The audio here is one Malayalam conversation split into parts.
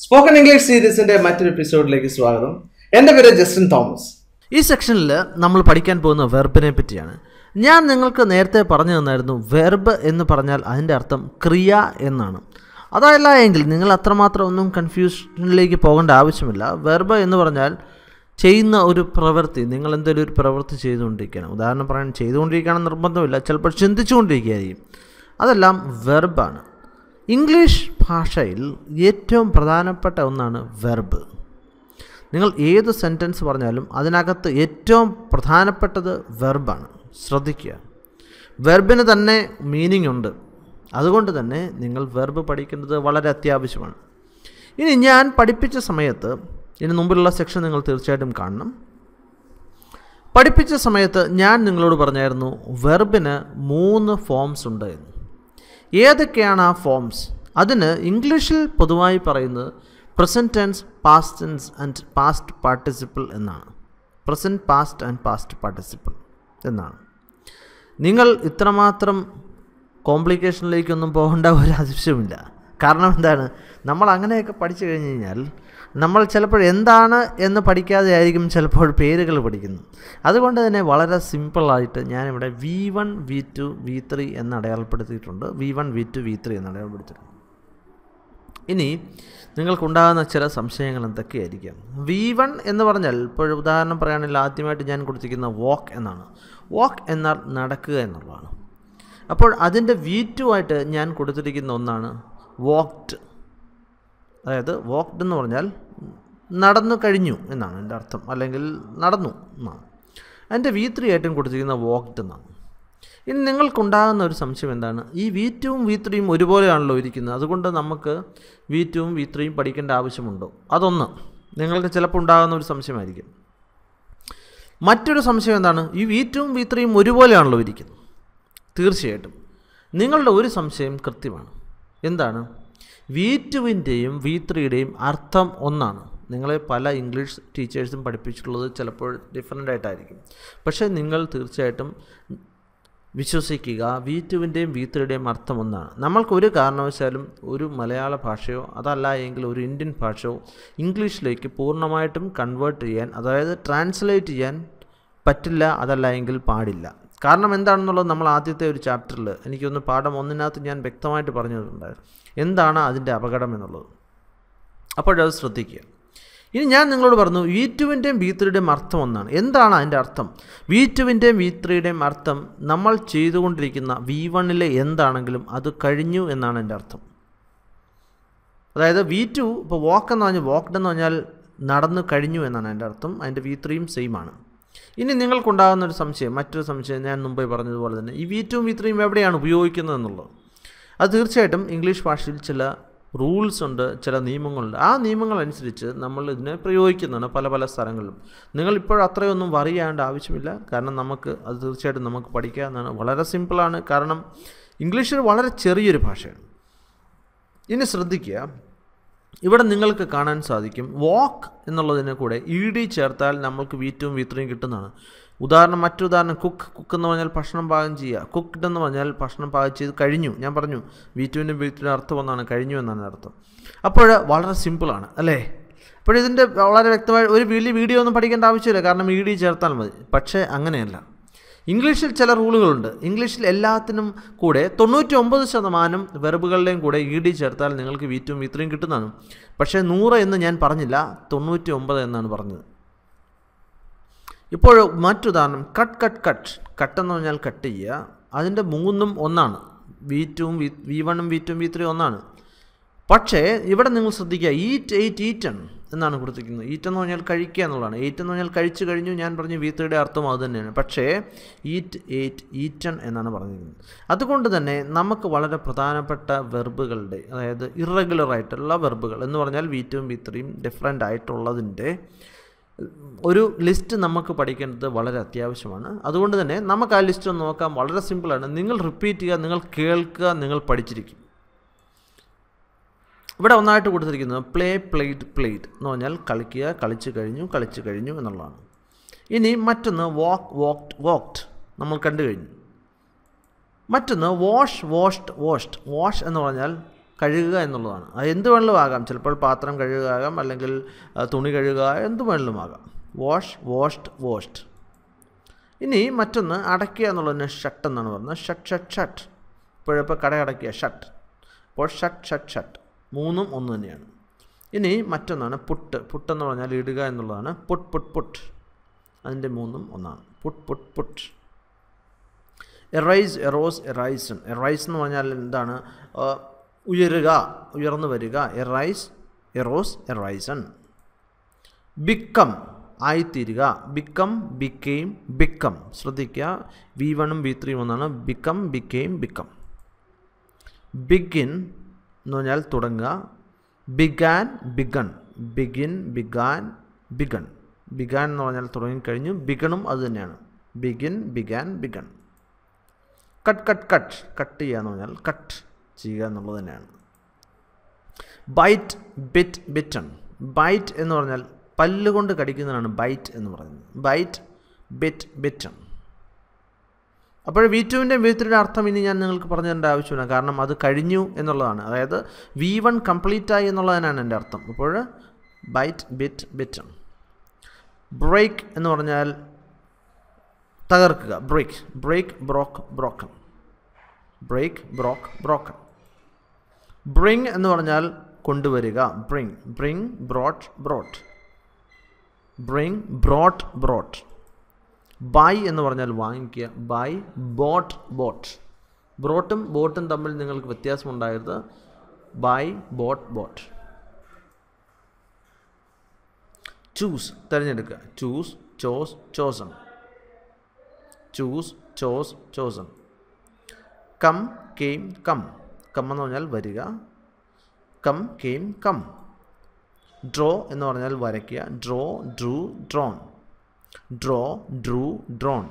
സ്പോക്കൺ ഇംഗ്ലീഷ് സീരീസിന്റെ മറ്റൊരു എപ്പിസോഡിലേക്ക് സ്വാഗതം. എന്റെ പേര് ജസ്റ്റിൻ തോമസ്. ഈ സെക്ഷനിൽ നമ്മൾ പഠിക്കാൻ പോകുന്ന വെർബിനെ പറ്റിയാണ്. ഞാൻ നിങ്ങൾക്ക് നേരത്തെ പറഞ്ഞു തന്നായിരുന്നു വെർബ് എന്ന് പറഞ്ഞാൽ അതിന്റെ അർത്ഥം ക്രിയ എന്നാണ്. അതല്ല എങ്കിൽ നിങ്ങൾ അത്രമാത്രം ഒന്നും കൺഫ്യൂഷനിലേക്ക് പോകേണ്ട ആവശ്യമില്ല. വെർബ് എന്ന് പറഞ്ഞാൽ ചെയ്യുന്ന ഒരു പ്രവൃത്തി. നിങ്ങൾ എന്തെങ്കിലും ഒരു പ്രവൃത്തി ചെയ്തുകൊണ്ടിരിക്കുകയാണ് ഉദാഹരണം പറയാൻ ചെയ്തുകൊണ്ടിരിക്കുകയാണെന്ന് നിർബന്ധമില്ല. ചിലപ്പോൾ ചിന്തിച്ചുകൊണ്ടിരിക്കുകയായിരിക്കും. അതെല്ലാം വെർബാണ് ഇംഗ്ലീഷ് ഭാഷയിൽ ഏറ്റവും പ്രധാനപ്പെട്ട ഒന്നാണ് വെർബ് നിങ്ങൾ ഏത് സെന്റൻസ് പറഞ്ഞാലും അതിനകത്ത് ഏറ്റവും പ്രധാനപ്പെട്ടത് വെർബാണ് ശ്രദ്ധിക്കുക. വെർബിന് തന്നെ മീനിങ് ഉണ്ട്. അതുകൊണ്ട് തന്നെ നിങ്ങൾ വെർബ് പഠിക്കുന്നത് വളരെ അത്യാവശ്യമാണ്. ഇനി ഞാൻ പഠിപ്പിച്ച സമയത്ത് ഇനി മുമ്പിലുള്ള സെക്ഷൻ നിങ്ങൾ തീർച്ചയായിട്ടും കാണണം. പഠിപ്പിച്ച സമയത്ത് ഞാൻ നിങ്ങളോട് പറഞ്ഞായിരുന്നു വെർബിന് മൂന്ന് ഫോംസ് ഉണ്ട് എന്ന്. ഏതൊക്കെയാണ് ആ ഫോംസ് അതിന് ഇംഗ്ലീഷിൽ പൊതുവായി പറയുന്നത് present tense past tense and past participle എന്നാണ്. Present past and past participle എന്നാണ്. നിങ്ങൾ ഇത്രമാത്രം കോംപ്ലിക്കേഷനിലേക്കൊന്നും പോകേണ്ട ഒരു ആവശ്യമില്ല. കാരണം എന്താണ്? നമ്മൾ അങ്ങനെയൊക്കെ പഠിച്ചു കഴിഞ്ഞ് കഴിഞ്ഞാൽ നമ്മൾ ചിലപ്പോൾ എന്താണ് എന്ന് പഠിക്കാതെ ആയിരിക്കും ചിലപ്പോൾ പേരുകൾ പഠിക്കുന്നത് അതുകൊണ്ട് തന്നെ വളരെ സിമ്പിളായിട്ട് ഞാനിവിടെ V one V two V three എന്ന് അടയാളപ്പെടുത്തിയിട്ടുണ്ട്. V one V two V three എന്ന് അടയാളപ്പെടുത്തിയിട്ടുണ്ട്. ഇനി നിങ്ങൾക്കുണ്ടാകുന്ന ചില സംശയങ്ങൾ എന്തൊക്കെയായിരിക്കാം? വി വൺ എന്ന് പറഞ്ഞാൽ ഇപ്പോൾ ഉദാഹരണം പറയുകയാണെങ്കിൽ ആദ്യമായിട്ട് ഞാൻ കൊടുത്തിരിക്കുന്ന വാക്ക് എന്നാണ്. വാക്ക് എന്നാൽ നടക്കുക എന്നുള്ളതാണ്. അപ്പോൾ അതിന്റെ വി ടു ആയിട്ട് ഞാൻ കൊടുത്തിരിക്കുന്ന ഒന്നാണ് വാക്ഡ് അതായത് വോക്ക്ഡ് എന്ന് പറഞ്ഞാൽ നടന്നു കഴിഞ്ഞു എന്നാണ് എന്റെ അർത്ഥം. അല്ലെങ്കിൽ നടന്നു എന്നാണ്. അതിന്റെ വി ത്രീ ആയിട്ടും കൊടുത്തിരിക്കുന്ന വോക്ക്ഡ് എന്നാണ്. ഇനി നിങ്ങൾക്കുണ്ടാകുന്ന ഒരു സംശയം എന്താണ്? ഈ വി ടുവും വി ത്രീയും ഒരുപോലെയാണല്ലോ ഇരിക്കുന്നത്. അതുകൊണ്ട് നമുക്ക് വി ടുവും വി ത്രീയും പഠിക്കേണ്ട ആവശ്യമുണ്ടോ? അതൊന്ന്. നിങ്ങൾക്ക് ചിലപ്പോൾ ഉണ്ടാകുന്ന ഒരു സംശയമായിരിക്കും. മറ്റൊരു സംശയം എന്താണ്? ഈ വി ടുവും വി ത്രീയും ഒരുപോലെയാണല്ലോ ഇരിക്കുന്നത്. തീർച്ചയായിട്ടും. നിങ്ങളുടെ ഒരു സംശയം കൃത്യമാണ്. എന്താണ്? വി ടുവിന്റെയും വി ത്രീയുടെയും അർത്ഥം ഒന്നാണ്. നിങ്ങളെ പല ഇംഗ്ലീഷ് ടീച്ചേഴ്സും പഠിപ്പിച്ചിട്ടുള്ളത് ചിലപ്പോൾ ഡിഫറെന്റ് ആയിട്ടായിരിക്കും. പക്ഷേ നിങ്ങൾ തീർച്ചയായിട്ടും വിശ്വസിക്കുക വി ടുവിന്റെയും വി ത്രീയുടെയും അർത്ഥം ഒന്നാണ്. നമ്മൾക്ക് ഒരു കാരണവശാലും ഒരു മലയാള ഭാഷയോ അതല്ല എങ്കിൽ ഒരു ഇന്ത്യൻ ഭാഷയോ ഇംഗ്ലീഷിലേക്ക് പൂർണമായിട്ടും കൺവേർട്ട് ചെയ്യാൻ അതായത് ട്രാൻസ്ലേറ്റ് ചെയ്യാൻ പറ്റില്ല അതല്ല എങ്കിൽ പാടില്ല. കാരണം എന്താണെന്നുള്ളത് നമ്മൾ ആദ്യത്തെ ഒരു ചാപ്റ്ററിൽ എനിക്കൊന്ന് പാഠം ഒന്നിനകത്ത് ഞാൻ വ്യക്തമായിട്ട് പറഞ്ഞിട്ടുണ്ടായിരുന്നു എന്താണ് അതിന്റെ അപകടം എന്നുള്ളത്. അപ്പോഴത് ശ്രദ്ധിക്കുക. ഇനി ഞാൻ നിങ്ങളോട് പറഞ്ഞു വി ടുവിന്റെയും വി ത്രീയുടെയും അർത്ഥം ഒന്നാണ്. എന്താണ് അതിന്റെ അർത്ഥം? വി ടുവിന്റെയും വി ത്രീയുടെയും അർത്ഥം നമ്മൾ ചെയ്തുകൊണ്ടിരിക്കുന്ന വി വണ്ണിലെ എന്താണെങ്കിലും അത് കഴിഞ്ഞു എന്നാണ് എന്റെ അർത്ഥം. അതായത് വി ടു ഇപ്പോൾ വാക്ക് എന്ന് പറഞ്ഞാൽ വാക്ഡ് എന്ന് പറഞ്ഞാൽ നടന്നു കഴിഞ്ഞു എന്നാണ് എന്റെ അർത്ഥം. അതിന്റെ വി ത്രീയും സെയിം ആണ്. ഇനി നിങ്ങൾക്കുണ്ടാകുന്ന ഒരു സംശയം മറ്റൊരു സംശയം ഞാൻ മുമ്പേ പറഞ്ഞതുപോലെ തന്നെ ഈ വി ടുവും വി ത്രീയും എവിടെയാണ് ഉപയോഗിക്കുന്നത് എന്നുള്ളത്. അത് തീർച്ചയായിട്ടും ഇംഗ്ലീഷ് ഭാഷയിൽ ചില റൂൾസ് ഉണ്ട് ചില നിയമങ്ങളുണ്ട്. ആ നിയമങ്ങൾ അനുസരിച്ച് നമ്മൾ ഇതിനെ പ്രയോഗിക്കുന്നതാണ് പല പല സ്ഥലങ്ങളിലും. നിങ്ങൾ ഇപ്പോൾ അത്രയൊന്നും വറി ആവശ്യമില്ല. കാരണം നമുക്ക് അത് തീർച്ചയായിട്ടും നമുക്ക് പഠിക്കാവുന്നതാണ്. വളരെ സിമ്പിളാണ് കാരണം ഇംഗ്ലീഷ് വളരെ ചെറിയൊരു ഭാഷയാണ്. ഇനി ശ്രദ്ധിക്കുക ഇവിടെ നിങ്ങൾക്ക് കാണാൻ സാധിക്കും. വാക്ക് എന്നുള്ളതിനെ കൂടെ ഇ ഡി ചേർത്താൽ നമ്മൾക്ക് വി ടുവും വി ത്രീയും കിട്ടുന്നതാണ്. ഉദാഹരണം മറ്റുദാഹരണം കുക്ക് കുക്ക് എന്ന് പറഞ്ഞാൽ ഭക്ഷണം പാകം ചെയ്യുക. കുക്ക്ഡ് എന്ന് പറഞ്ഞാൽ ഭക്ഷണം പാകം ചെയ്ത് കഴിഞ്ഞു. ഞാൻ പറഞ്ഞു വി ടുവിന്റെ വി ത്രീയുടെ അർത്ഥം ഒന്നാണ് കഴിഞ്ഞു എന്നാണ് അർത്ഥം. അപ്പോൾ വളരെ സിമ്പിളാണ് അല്ലേ? അപ്പോൾ ഇതിന്റെ വളരെ വ്യക്തമായി ഒരു വലിയ വീഡിയോ ഒന്നും പഠിക്കേണ്ട ആവശ്യമില്ല. കാരണം ഇ ഡി ചേർത്താൽ മതി. പക്ഷേ അങ്ങനെയല്ല. ഇംഗ്ലീഷിൽ ചില റൂളുകളുണ്ട്. ഇംഗ്ലീഷിൽ എല്ലാത്തിനും കൂടെ തൊണ്ണൂറ്റി ഒമ്പത് ശതമാനം വെർബുകളുടെയും കൂടെ ഇ ഡി ചേർത്താൽ നിങ്ങൾക്ക് വി ടുവും വി ത്രീയും കിട്ടുന്നതാണ്. പക്ഷേ നൂറ് എന്ന് ഞാൻ പറഞ്ഞില്ല തൊണ്ണൂറ്റി ഒമ്പത് എന്നാണ് പറഞ്ഞത്. ഇപ്പോൾ മറ്റുദാഹരണം കട്ട് കട്ട് കട്ട്. കട്ട് എന്ന് പറഞ്ഞാൽ കട്ട് ചെയ്യുക. അതിന്റെ മൂന്നും ഒന്നാണ്. വി ടുവും വി വി വണ്ണും വി ടുവും വി ഒന്നാണ്. പക്ഷേ ഇവിടെ നിങ്ങൾ ശ്രദ്ധിക്കുക ഈറ്റ് എയ്റ്റ് ഈറ്റൺ എന്നാണ് കൊടുത്തിരിക്കുന്നത്. ഈറ്റ് എന്ന് പറഞ്ഞാൽ കഴിക്കുക എന്നുള്ളതാണ്. എയ്റ്റ് എന്ന് പറഞ്ഞാൽ കഴിച്ചു കഴിഞ്ഞു ഞാൻ പറഞ്ഞു വീത്തയുടെ അർത്ഥം അത് തന്നെയാണ്. പക്ഷേ ഈറ്റ് എയ്റ്റ് ഈറ്റൺ എന്നാണ് പറഞ്ഞിരിക്കുന്നത്. അതുകൊണ്ട് തന്നെ നമുക്ക് വളരെ പ്രധാനപ്പെട്ട വെർബുകളുടെ അതായത് ഇറഗുലർ ആയിട്ടുള്ള വെർബുകൾ എന്ന് പറഞ്ഞാൽ വീറ്റും വീത്തറിയും ഡിഫറെന്റ് ആയിട്ടുള്ളതിന്റെ ഒരു ലിസ്റ്റ് നമുക്ക് പഠിക്കേണ്ടത് വളരെ അത്യാവശ്യമാണ്. അതുകൊണ്ട് തന്നെ നമുക്ക് ആ ലിസ്റ്റ് ഒന്ന് നോക്കാം. വളരെ സിമ്പിളാണ് നിങ്ങൾ റിപ്പീറ്റ് ചെയ്യുക നിങ്ങൾ കേൾക്കുക നിങ്ങൾ പഠിച്ചിരിക്കും. ഇവിടെ ഒന്നായിട്ട് കൊടുത്തിരിക്കുന്നത് പ്ലേ പ്ലേറ്റ് പ്ലേറ്റ് എന്ന് പറഞ്ഞാൽ കളിക്കുക കളിച്ചു കഴിഞ്ഞു കളിച്ചു കഴിഞ്ഞു എന്നുള്ളതാണ്. ഇനി മറ്റൊന്ന് വാക്ക് വാക്ട് വാക്ട് നമ്മൾ കണ്ടു കഴിഞ്ഞു. മറ്റൊന്ന് വാഷ് വാഷ്ഡ് വാഷ്ഡ് വാഷ് എന്ന് പറഞ്ഞാൽ കഴുകുക എന്നുള്ളതാണ്. അത് എന്ത് വേണമെങ്കിലും ആകാം. ചിലപ്പോൾ പാത്രം കഴുകുക ആകാം അല്ലെങ്കിൽ തുണി കഴുകുക എന്ത് വേണമെങ്കിലും ആകാം. വാഷ് വാഷ്ഡ് വാഷ്ഡ് ഇനി മറ്റൊന്ന് അടയ്ക്കുക എന്നുള്ളതിന് ഷട്ട് എന്നാണ് പറയുന്നത്. Shut shut shut. ഇപ്പോഴിപ്പോൾ കട അടയ്ക്കുക. ഷട്ട്. അപ്പോൾ ഷട്ട് ഷട്ട് ഷട്ട്. മൂന്നും ഒന്ന് തന്നെയാണ്. ഇനി മറ്റൊന്നാണ് പുട്ട്. പുട്ടെന്ന് പറഞ്ഞാൽ ഇടുക എന്നുള്ളതാണ്. പുട്ട് പുട്ട് പുട്ട്. അതിന്റെ മൂന്നും ഒന്നാണ്. Put put put. Arise arose arisen arise എന്ന് പറഞ്ഞാൽ എന്താണ്? ഉയരുക ഉയർന്നു വരിക. എറൈസ് എറോസ് എറൈസൺ ബിക്കം ആയിത്തീരുക. ബിക്കം ബിക്കെയും ബിക്കം ശ്രദ്ധിക്കുക. വി വണ്ണും വി ത്രീയും ഒന്നാണ്. ബിക്കം ബിക്കെയും ബിക്കം ബിഗിൻ എന്ന് പറഞ്ഞാൽ തുടങ്ങുക. Began begun. Begin began begun. Began എന്ന് പറഞ്ഞാൽ തുടങ്ങിക്കഴിഞ്ഞു. ബിഗണും അത് തന്നെയാണ്. Begin began begun. Cut cut cut. Cut ചെയ്യുക എന്ന് പറഞ്ഞാൽ കട്ട് ചെയ്യുക എന്നുള്ളത് തന്നെയാണ്. Byte bit bitten. ബൈറ്റ് എന്ന് പറഞ്ഞാൽ പല്ലുകൊണ്ട് കടിക്കുന്നതാണ് ബൈറ്റ് എന്ന് പറയുന്നത്. Bite bit bitten. അപ്പോൾ വി ടുവിന്റെ വി ത്രീയുടെ അർത്ഥം ഇനി ഞാൻ നിങ്ങൾക്ക് പറഞ്ഞു തരേണ്ട ആവശ്യമില്ല. കാരണം അത് കഴിഞ്ഞു എന്നുള്ളതാണ്. അതായത് വി വൺ കംപ്ലീറ്റ് ആയി എന്നുള്ളതിനാണ് എന്റെ അർത്ഥം. അപ്പോൾ ബൈറ്റ് ബിറ്റ് ബിറ്റ് ബ്രേക്ക് എന്ന് പറഞ്ഞാൽ തകർക്കുക. Break break broke broken break broke broken bring എന്ന് പറഞ്ഞാൽ കൊണ്ടുവരിക. Bring bring brought brought bring brought brought buy എന്ന് പറഞ്ഞാൽ വാങ്ങിക്കുക. ബൈ ബോട്ട് ബോട്ട് ബ്രോട്ടും ബോട്ടും തമ്മിൽ നിങ്ങൾക്ക് വ്യത്യാസമുണ്ടായത് ബൈ ബോട്ട് ബോട്ട് ചൂസ് തിരഞ്ഞെടുക്കുക. Choose chose chosen choose chose chosen come came come come എന്ന് പറഞ്ഞാൽ വരിക. കം കെയിം കം ഡ്രോ എന്ന് പറഞ്ഞാൽ വരയ്ക്കുക. Draw drew drawn draw drew, drawn,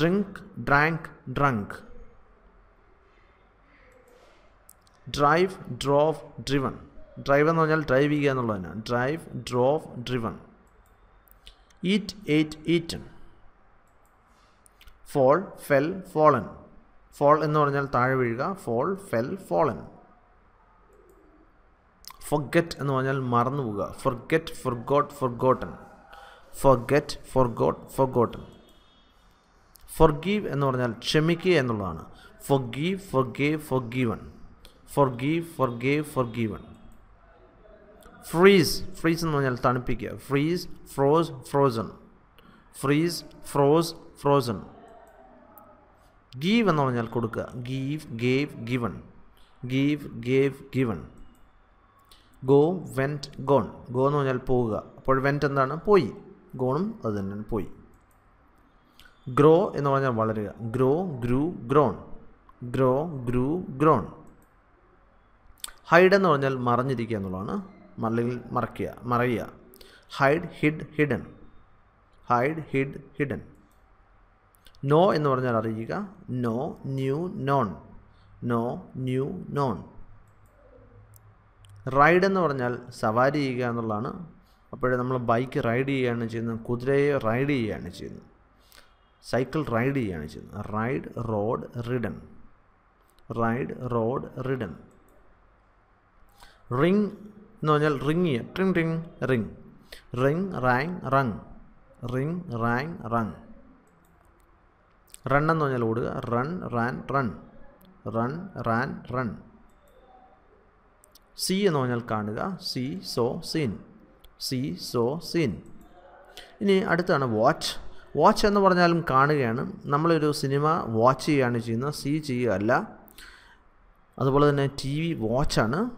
drink, drank, drunk, drive drove driven drive എന്ന് പറഞ്ഞാൽ ഡ്രൈവ് ചെയ്യുക എന്നുള്ളതാണ്. Drive drove driven eat ate eaten fall fell fallen fall എന്ന് പറഞ്ഞാൽ താഴെ വീഴുക. ഫോൾ ഫെൽ ഫോളൻ ഫൊഗറ്റ് എന്ന് പറഞ്ഞാൽ മറന്നു പോവുക forget forgot forgotten for forgot forgive എന്ന് പറഞ്ഞാൽ ക്ഷമിക്കുക എന്നുള്ളതാണ്. Forgive give for forgive for forgiven freeze freeze എന്ന് പറഞ്ഞാൽ തണുപ്പിക്കുക. Freeze froze frozen freeze froze frozen give എന്ന് പറഞ്ഞാൽ കൊടുക്കുക. Give gave given give gave given go went gone go എന്ന് പറഞ്ഞാൽ പോവുക. അപ്പോൾ വെന്റ് എന്താണ്? പോയി. ഗോണും അത് തന്നെയാണ് പോയി. ഗ്രോ എന്ന് പറഞ്ഞാൽ വളരുക. Grow grew grown. Grow grew grown. Hide എന്ന് പറഞ്ഞാൽ മറഞ്ഞിരിക്കുക എന്നുള്ളതാണ്. അല്ലെങ്കിൽ മറക്കുക മറയുക. Hide hid hidden. Hide hid hidden. Know എന്ന് പറഞ്ഞാൽ അറിയുക. Know knew known. Know knew known. Ride എന്ന് പറഞ്ഞാൽ സവാരി ചെയ്യുക എന്നുള്ളതാണ് അപ്പോഴേ നമ്മൾ ബൈക്ക് റൈഡ് ചെയ്യുകയാണ് ചെയ്യുന്നത് കുതിരയെ റൈഡ് ചെയ്യുകയാണ് ചെയ്യുന്നത് സൈക്കിൾ റൈഡ് ചെയ്യുകയാണ് ചെയ്യുന്നത്. Ride rode ridden. Ride rode ridden. Ring എന്ന് പറഞ്ഞാൽ റിങ് ചെയ്യുക. ട്രിങ് ring ring. Ring rang rung. Ring rang rung. Run എന്ന് പറഞ്ഞാൽ ഓടുക. Run ran run. Run ran run. See എന്ന് പറഞ്ഞാൽ കാണുക. See saw seen. See saw seen. ഇനി അടുത്താണ് വാച്ച്. വാച്ച് എന്ന് പറഞ്ഞാലും കാണുകയാണ്. നമ്മളൊരു സിനിമ വാച്ച് ചെയ്യുകയാണ് ചെയ്യുന്നത്. സി ചെയ്യുകയല്ല. അതുപോലെ തന്നെ ടി വി വാച്ചാണ്.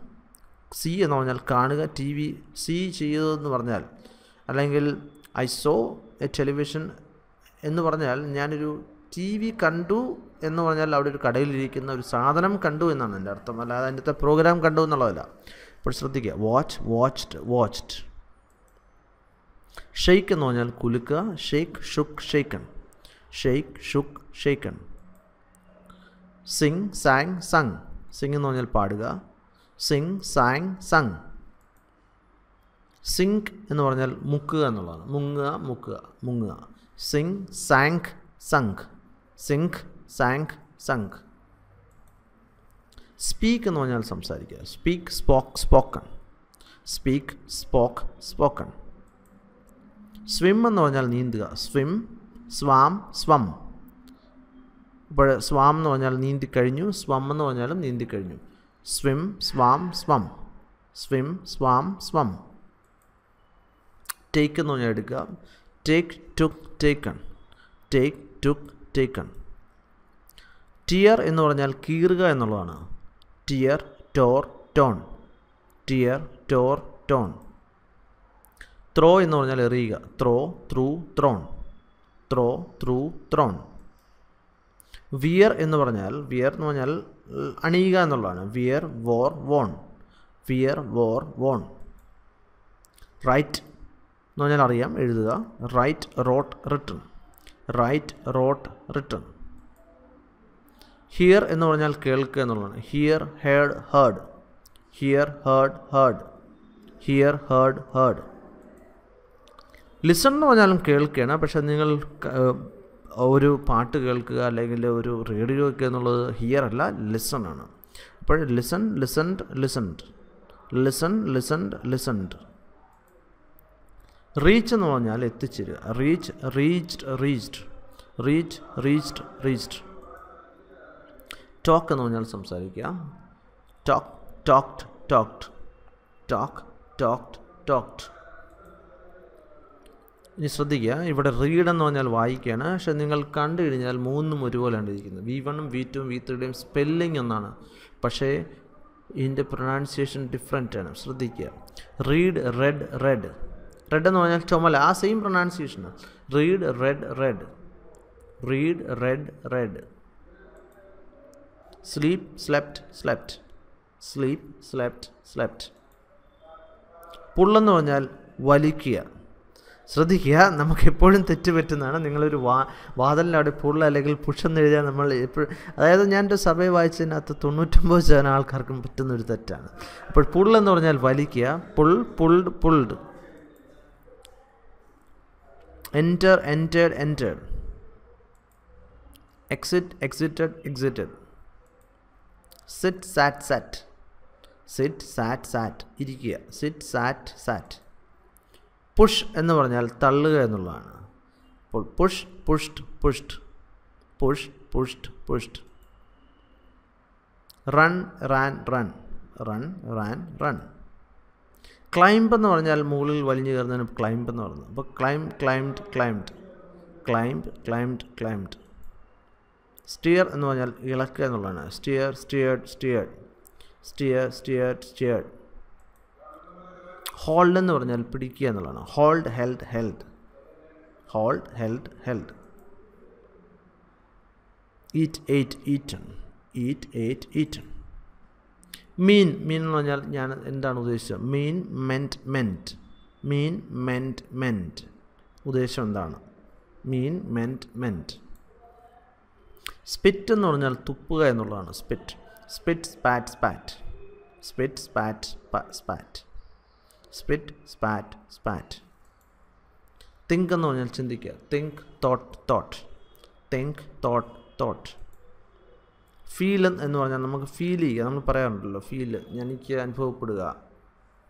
സി എന്ന് പറഞ്ഞാൽ കാണുക. ടി വി സി ചെയ്തതെന്ന് പറഞ്ഞാൽ അല്ലെങ്കിൽ ഐ സോ എ ടെലിവിഷൻ എന്ന് പറഞ്ഞാൽ ഞാനൊരു ടി വി കണ്ടു എന്ന് പറഞ്ഞാൽ അവിടെ ഒരു കടയിലിരിക്കുന്ന ഒരു സാധനം കണ്ടു എന്നാണ് എന്റെ അർത്ഥം. അല്ലാതെ അതിന്റെ പ്രോഗ്രാം കണ്ടു എന്നുള്ളതല്ല. അപ്പോൾ ശ്രദ്ധിക്കുക. Watch watched watched. ഷെയ്ക്ക് എന്ന് പറഞ്ഞാൽ കുലുക്കുക. Shake shook shaken shake shook shaken sing sang sung sing എന്ന് പറഞ്ഞാൽ പാടുക. സിങ് സാങ് സങ് സിങ്ക് എന്ന് പറഞ്ഞാൽ മുക്കുക എന്നുള്ളതാണ്. മുങ്ങുക മുക്കുക മുങ്ങുക. Sink sank sunk sink sank sunk speak എന്ന് പറഞ്ഞാൽ സംസാരിക്കുക. Speak spoke spoken speak spoke spoken swim എന്ന് പറഞ്ഞാൽ നീന്തുക. Swim swam swum. ഇപ്പോൾ സ്വാം എന്ന് പറഞ്ഞാൽ നീന്തി കഴിഞ്ഞു സ്വം എന്ന് പറഞ്ഞാലും നീന്തി കഴിഞ്ഞു swim swam swum. Swim swam swum. Take എന്ന് പറഞ്ഞാൽ എടുക്കുക. Take took taken take took taken tear എന്ന് പറഞ്ഞാൽ കീറുക എന്നുള്ളതാണ്. Tear tore torn tear tore torn throw എന്ന് പറഞ്ഞാൽ എറിയുക. Throw threw thrown throw threw thrown wear എന്ന് പറഞ്ഞാൽ വിയർ എന്ന് പറഞ്ഞാൽ അണിയുക എന്നുള്ളതാണ്. Wear wore worn wear wore worn write എന്ന് പറഞ്ഞാൽ അറിയാം എഴുതുക. Write wrote written write wrote written hear എന്ന് പറഞ്ഞാൽ കേൾക്കുക എന്നുള്ളതാണ്. Hear heard heard hear heard heard hear heard heard listen എന്ന് പറഞ്ഞാലും കേൾക്കുകയാണ്. പക്ഷെ നിങ്ങൾ ഒരു പാട്ട് കേൾക്കുക അല്ലെങ്കിൽ ഒരു റേഡിയോ ഒക്കെ എന്നുള്ളത് ഹിയർ അല്ല ലിസൺ ആണ്. അപ്പോൾ listen listened listened listen listened listened reach എന്ന് പറഞ്ഞാൽ എത്തിച്ചേരുക. Reach reached reached reach reached reached talk എന്ന് പറഞ്ഞാൽ സംസാരിക്കുക. Talk talked talked talk talked talked ഇനി ശ്രദ്ധിക്കുക. ഇവിടെ റീഡ് എന്ന് പറഞ്ഞാൽ വായിക്കുകയാണ്. പക്ഷെ നിങ്ങൾ കണ്ടു കഴിഞ്ഞാൽ മൂന്നും ഒരുപോലെയാണ് ഇരിക്കുന്നത്. വി വണ്ണും വി ടുവും വി ത്രീയുടെയും സ്പെല്ലിംഗ് ഒന്നാണ്. പക്ഷേ ഇതിന്റെ പ്രൊണൗൺസിയേഷൻ ഡിഫറെന്റ് ആണ്. ശ്രദ്ധിക്കുക. റീഡ് റെഡ് റെഡ് റെഡ് എന്ന് പറഞ്ഞാൽ ചുമല. ആ same പ്രൊണൗൺസിയേഷനാണ് read read read read read read sleep slept slept sleep slept slept പുള്ളെന്ന് പറഞ്ഞാൽ വലിക്കുക. ശ്രദ്ധിക്കുക. നമുക്ക് എപ്പോഴും തെറ്റ് പറ്റുന്നതാണ്. നിങ്ങളൊരു വാ വാതലിനവിടെ പുള്ള അല്ലെങ്കിൽ പുഷെന്ന് എഴുതിയാൽ നമ്മൾ എപ്പോഴും അതായത് ഞാൻ ഒരു സർവേ വായിച്ചതിനകത്ത് തൊണ്ണൂറ്റൊമ്പത് ശതമാനം ആൾക്കാർക്കും പറ്റുന്നൊരു തെറ്റാണ്. അപ്പോൾ പുള്ളെന്ന് പറഞ്ഞാൽ വലിക്കുക. Pull pulled pulled. Enter entered entered exit exited exited sit sat sat sit sat sat ഇരിക്കുക. സിറ്റ് സാറ്റ് സാറ്റ് പുഷ് എന്ന് പറഞ്ഞാൽ തള്ളുക എന്നുള്ളതാണ്. അപ്പോൾ push pushed pushed push pushed pushed run ran run. Run ran run. Climb എന്ന് പറഞ്ഞാൽ മുകളിൽ വലിഞ്ഞു കയറുന്നതിന് ക്ലൈംബ് എന്ന് പറയുന്നത്. അപ്പോൾ climb climbed climbed climb climbed climbed stir എന്ന് പറഞ്ഞാൽ ഇളക്കുക എന്നുള്ളതാണ്. Stir stirred stirred. Stir stirred stirred. Hold എന്ന് പറഞ്ഞാൽ പിടിക്കുക എന്നുള്ളതാണ്. Hold held held hold held held eat ate eaten eat ate eaten mean mean എന്ന് പറഞ്ഞാൽ ഞാൻ എന്താണ് ഉദ്ദേശിച്ചത്? മീൻ മെന്റ് മെന്റ് മീൻ മെന്റ് മെന്റ് ഉദ്ദേശം എന്താണ്? മീൻ മെന്റ് മെന്റ് സ്പിറ്റ് എന്ന് പറഞ്ഞാൽ തുപ്പുക എന്നുള്ളതാണ്. Spit spit spat spat spit spat spat spit spat spat think എന്ന് പറഞ്ഞാൽ ചിന്തിക്കുക. Think thought thought think thought thought feel എന്ന് പറഞ്ഞാൽ നമുക്ക് ഫീൽ ചെയ്യുക. നമ്മൾ പറയാറുണ്ടല്ലോ ഫീൽ എനിക്ക് അനുഭവപ്പെടുക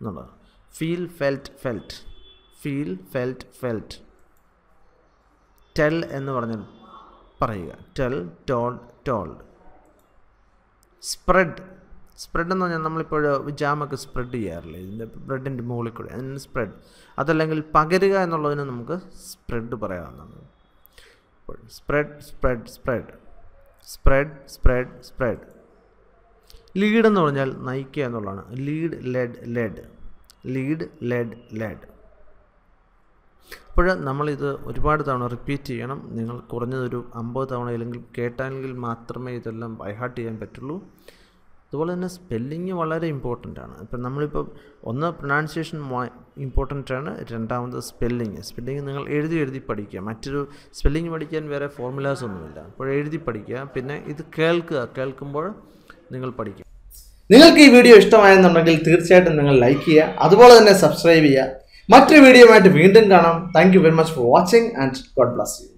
എന്നുള്ളത്. Feel felt felt feel felt felt tell എന്ന് പറഞ്ഞാൽ പറയുക. Tell told told spread spread എന്ന് പറഞ്ഞാൽ നമ്മളിപ്പോൾ ജാമൊക്കെ സ്പ്രെഡ് ചെയ്യാറില്ലേ? ഇതിന്റെ ബ്രെഡിന്റെ മുകളിൽ കൂടെ. അതിന് സ്പ്രെഡ് അതല്ലെങ്കിൽ പകരുക എന്നുള്ളതിന് നമുക്ക് സ്പ്രെഡ് പറയാവുന്നതാണ്. Spread spread spread spread spread spread lead എന്ന് പറഞ്ഞാൽ നയിക്കുക എന്നുള്ളതാണ്. Lead led led lead led led അപ്പോൾ നമ്മളിത് ഒരുപാട് തവണ റിപ്പീറ്റ് ചെയ്യണം. നിങ്ങൾ കുറഞ്ഞതൊരു അമ്പത് തവണ അല്ലെങ്കിൽ കേട്ടാലെങ്കിൽ മാത്രമേ ഇതെല്ലാം ബൈഹാർട്ട് ചെയ്യാൻ പറ്റുള്ളൂ. അതുപോലെ തന്നെ സ്പെല്ലിങ് വളരെ ഇമ്പോർട്ടന്റ് ആണ്. ഇപ്പം നമ്മളിപ്പോൾ ഒന്ന് പ്രൊണൗൺസിയേഷൻ ഇമ്പോർട്ടന്റ് ആണ് രണ്ടാമത് സ്പെല്ലിങ് സ്പെല്ലിങ് നിങ്ങൾ എഴുതി എഴുതി പഠിക്കുക. മറ്റൊരു സ്പെല്ലിങ് പഠിക്കാൻ വേറെ ഫോർമുലാസ് ഒന്നുമില്ല. അപ്പോൾ എഴുതി പഠിക്കുക. പിന്നെ ഇത് കേൾക്കുക. കേൾക്കുമ്പോൾ നിങ്ങൾ പഠിക്കുക. നിങ്ങൾക്ക് ഈ വീഡിയോ ഇഷ്ടമായെന്നുണ്ടെങ്കിൽ തീർച്ചയായിട്ടും നിങ്ങൾ ലൈക്ക് ചെയ്യുക. അതുപോലെ തന്നെ സബ്സ്ക്രൈബ് ചെയ്യുക. മറ്റൊരു വീഡിയോ ആയിട്ട് വീണ്ടും കാണാം. Thank you very much for watching and God bless you